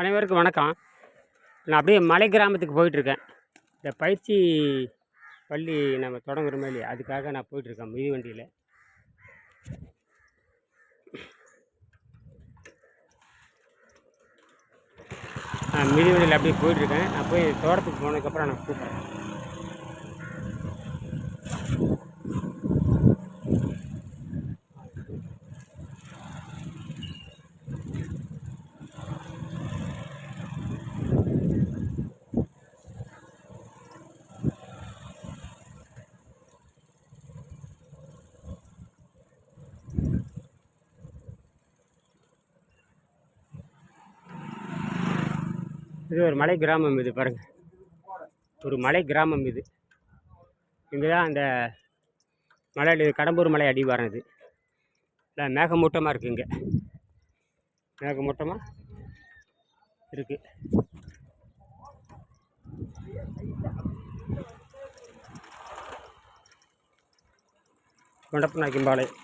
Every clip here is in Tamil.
அனைவருக்கும் வணக்கம். நான் அப்படியே மலை கிராமத்துக்கு போயிட்டுருக்கேன். இந்த பயிற்சி பள்ளி நம்ம தொடங்குறோமே இல்லையா அதுக்காக நான் போயிட்டுருக்கேன் மிதி வண்டியில். நான் மிதி வண்டியில் அப்படியே போயிட்டுருக்கேன். நான் போய் தோட்டத்துக்கு போனதுக்கப்புறம் நான் கூப்பிட்றேன். இது ஒரு மலை கிராமம் இது பாருங்கள் ஒரு மலை கிராமம் இது. இங்கே தான் அந்த மலை இது கடம்பூர் மலை அடிவாரம் இது. இல்லை மேகமூட்டமாக இருக்குது இங்கே. மேகமூட்டமாக இருக்குது கொண்டப்பநாயக்கம்பாளையம்.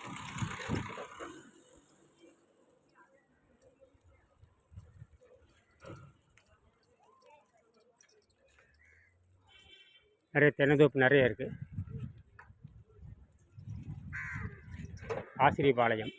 நிறைய தென்னந்தோப்பு நிறைய இருக்குது ஆசிரியபாளையம்.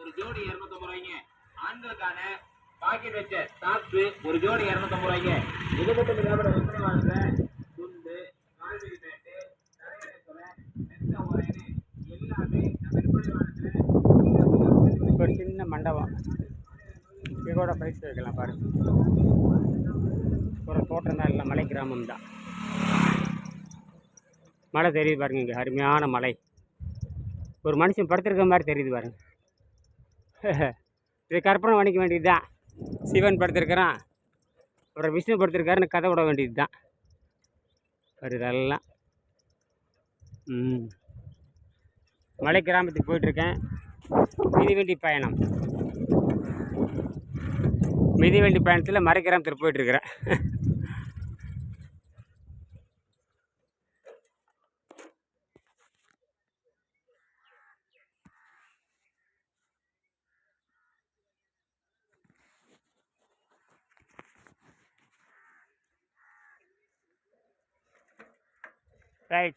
ஒரு ஜோடி ரூபாய்ங்க. ஆண்களுக்கான பாக்கெட் வச்ச சாக்ஸ் ஒரு ஜோடி இரநூத்தம்பது ரூபாய்க்கு. இது மட்டும் இல்லாம விற்பனை வாழ்ற துண்டு கால்வெளி பேட்டு தரையணை எல்லாமே விற்பனை வாழ்ற ஒரு சின்ன மண்டபம். இதோட பயிற்சி வைக்கலாம் பாருங்க. ஒரு தோட்டம் தான் இல்லை மலை கிராமம் தான். மழை தெரியுது பாருங்க இங்கே அருமையான மலை. ஒரு மனுஷன் படுத்திருக்க மாதிரி தெரியுது பாருங்க. இது கற்பனை பண்ணிக்க வேண்டியது தான் சிவன் படுத்திருக்கிறான். அப்புறம் விஷ்ணு படுத்திருக்காருன்னு கதை விட வேண்டியது தான் ஒரு இதெல்லாம். ம். மலை கிராமத்துக்கு போயிட்டுருக்கேன். மிதிவண்டி பயணம். மிதிவண்டி பயணத்தில் மலை கிராமத்துக்கு போயிட்டுருக்குறேன். Right.